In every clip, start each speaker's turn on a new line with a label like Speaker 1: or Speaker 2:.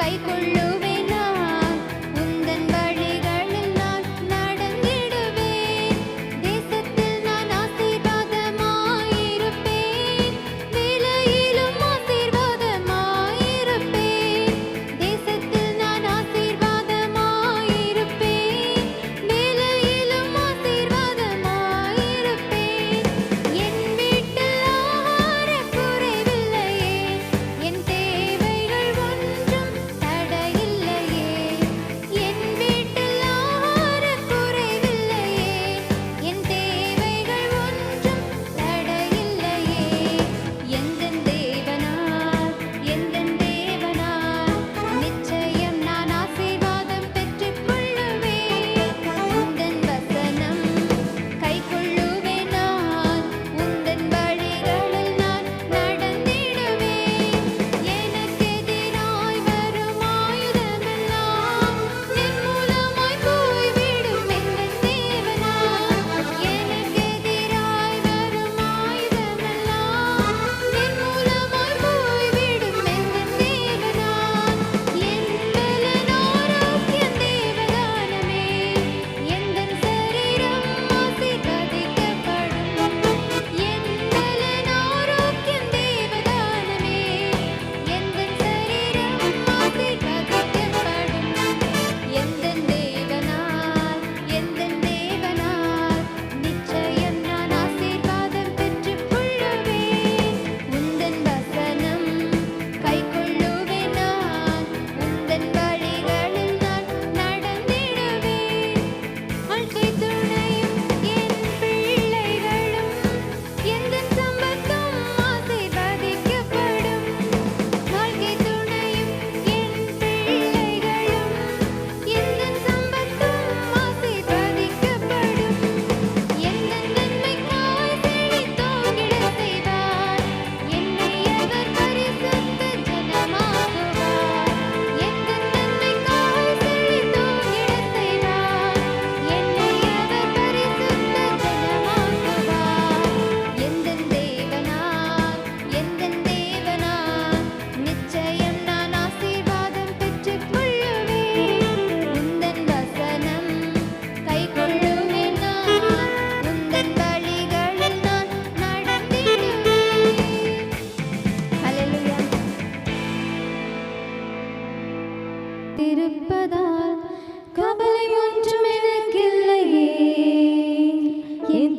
Speaker 1: ಕೈಕೊಳ್ಳು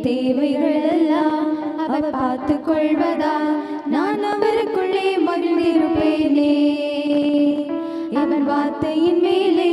Speaker 1: தேவைகள் எல்லாம் அவர் பார்த்து கொள்வதா நான் அவருக்குள்ளே மகிழ்ந்திருப்பேனே. அவன் வார்த்தையின் மேலே